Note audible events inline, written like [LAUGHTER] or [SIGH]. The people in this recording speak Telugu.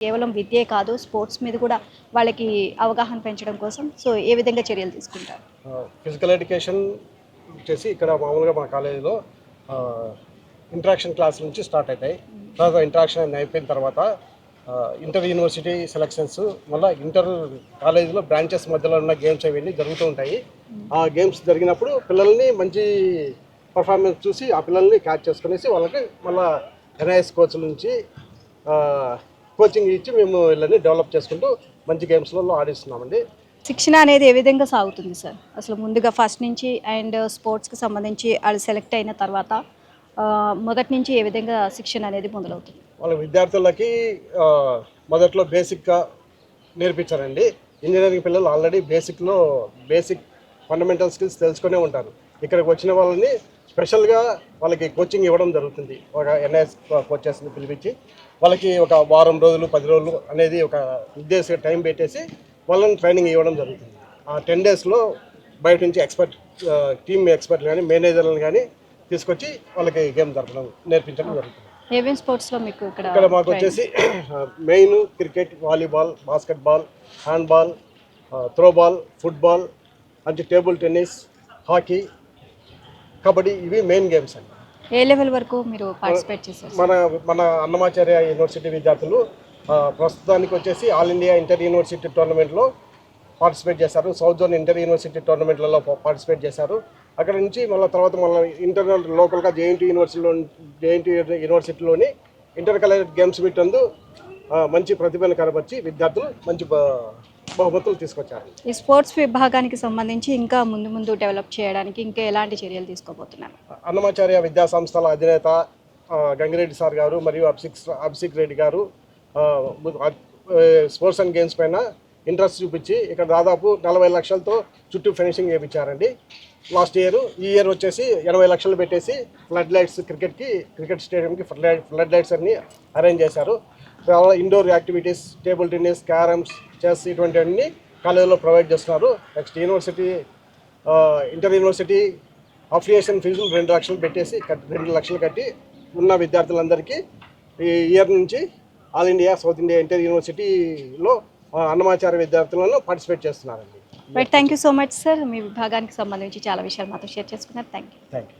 కేవలం విద్యే కాదు స్పోర్ట్స్ మీద కూడా వాళ్ళకి అవగాహన పెంచడం కోసం సో ఏ విధంగా చర్యలు తీసుకుంటారు? ఫిజికల్ ఎడ్యుకేషన్ వచ్చేసి ఇక్కడ మామూలుగా మా కాలేజీలో ఇంట్రాక్షన్ క్లాస్ నుంచి స్టార్ట్ అవుతాయి తర్వాత ఇంటరాక్షన్ అయిపోయిన తర్వాత ఇంటర్ యూనివర్సిటీ సెలక్షన్స్ మళ్ళీ ఇంటర్ కాలేజీలో బ్రాంచెస్ మధ్యలో ఉన్న గేమ్స్ అవన్నీ జరుగుతూ ఉంటాయి. ఆ గేమ్స్ జరిగినప్పుడు పిల్లల్ని మంచి పర్ఫార్మెన్స్ చూసి ఆ పిల్లల్ని క్యాచ్ చేసుకునేసి వాళ్ళకి మళ్ళీ ఎన్ఐఎస్ కోచ్ నుంచి కోచింగ్ ఇచ్చి మేము వీళ్ళని డెవలప్ చేసుకుంటూ మంచి గేమ్స్లలో ఆడిస్తున్నామండి. శిక్షణ అనేది ఏ విధంగా సాగుతుంది సార్? అసలు ముందుగా ఫస్ట్ నుంచి అండ్ స్పోర్ట్స్కి సంబంధించి వాళ్ళు సెలెక్ట్ అయిన తర్వాత మొదటి నుంచి ఏ విధంగా శిక్షణ అనేది మొదలవుతుంది? వాళ్ళ విద్యార్థులకి మొదట్లో బేసిక్గా నేర్పించారండి. ఇంజనీరింగ్ పిల్లలు ఆల్రెడీ బేసిక్లో బేసిక్ ఫండమెంటల్ స్కిల్స్ తెలుసుకునే ఉంటారు. ఇక్కడికి వచ్చిన వాళ్ళని స్పెషల్గా వాళ్ళకి కోచింగ్ ఇవ్వడం జరుగుతుంది ఒక ఎన్ఐఎస్ కోచెస్ని పిలిపించి వాళ్ళకి ఒక వారం రోజులు పది రోజులు అనేది ఒక నిర్దేశ టైం పెట్టేసి వాళ్ళని ట్రైనింగ్ ఇవ్వడం జరుగుతుంది ఆ టెన్ డేస్లో బయట నుంచి ఎక్స్పర్ట్ టీమ్ ఎక్స్పర్ట్లు కానీ మేనేజర్లను కానీ తీసుకొచ్చి వాళ్ళకి గేమ్ జరపడం నేర్పించడం జరుగుతుంది ఏమేం స్పోర్ట్స్లో మీకు ఇక్కడ ఇక్కడ మాకు? వచ్చేసి [CLEARS THROAT] main cricket volleyball basketball handball throwball football అంటే టేబుల్ టెన్నిస్ హాకీ కబడ్డీ ఇవి మెయిన్ గేమ్స్ అండి. ఏ లెవెల్ వరకు మీరు పార్టిసిపేట్ చేశారు? మన మన అన్నమాచార్య యూనివర్సిటీ విద్యార్థులు ప్రస్తుతానికి వచ్చేసి ఆల్ ఇండియా ఇంటర్ యూనివర్సిటీ టోర్నమెంట్లో పార్టిసిపేట్ చేశారు. సౌత్ జోన్ ఇంటర్ యూనివర్సిటీ టోర్నమెంట్లలో పార్టిసిపేట్ చేశారు. అక్కడ నుంచి మళ్ళీ తర్వాత మళ్ళీ ఇంటర్నల్ లోకల్గా జేఎన్టీ యూనివర్సిటీలో జేఎన్టీ యూనివర్సిటీలోని ఇంటర్ కలర్ గేమ్స్ మీట్ ఆ, మంచి ప్రతిభను కనబర్చి విద్యార్థులు మంచి బహుమతులు తీసుకొచ్చారు. ఈ స్పోర్ట్స్ విభాగానికి సంబంధించి ఇంకా ముందు ముందు డెవలప్ చేయడానికి ఇంకా ఎలాంటి చర్యలు తీసుకోబోతున్నారు? అన్నమాచార్య విద్యా సంస్థల అధినేత గంగిరెడ్డి సార్ గారు మరియు అభిషిక్ అభిషిక్ రెడ్డి గారు స్పోర్ట్స్ అండ్ గేమ్స్ పైన ఇంట్రెస్ట్ చూపించి ఇక్కడ దాదాపు నలభై లక్షలతో చుట్టూ ఫినిషింగ్ చేయించారండి లాస్ట్ ఇయర్ ఈ ఇయర్ వచ్చేసి ఎనభై లక్షలు పెట్టేసి ఫ్లడ్ లైట్స్ క్రికెట్కి క్రికెట్ స్టేడియంకి ఫ్లడ్ ఫ్లడ్ లైట్స్ అన్ని అరేంజ్ చేశారు. Indoor activities table tennis carroms chess ఇటువంటివన్నీ కాలేజీలో ప్రొవైడ్ చేస్తున్నారు. Next university inter university affiliation ఫీజులు రెండు లక్షలు పెట్టేసి కట్- రెండు లక్షలు కట్టి ఉన్న విద్యార్థులందరికీ ఈ ఇయర్ నుంచి all India south India inter యూనివర్సిటీలో అన్నమాచార్య విద్యార్థులను పార్టిసిపేట్ చేస్తున్నారండి. Right thank you so much sir మీ విభాగానికి సంబంధించి చాలా విషయాలు మాతో షేర్ చేసుకున్నారు. Thank you thank you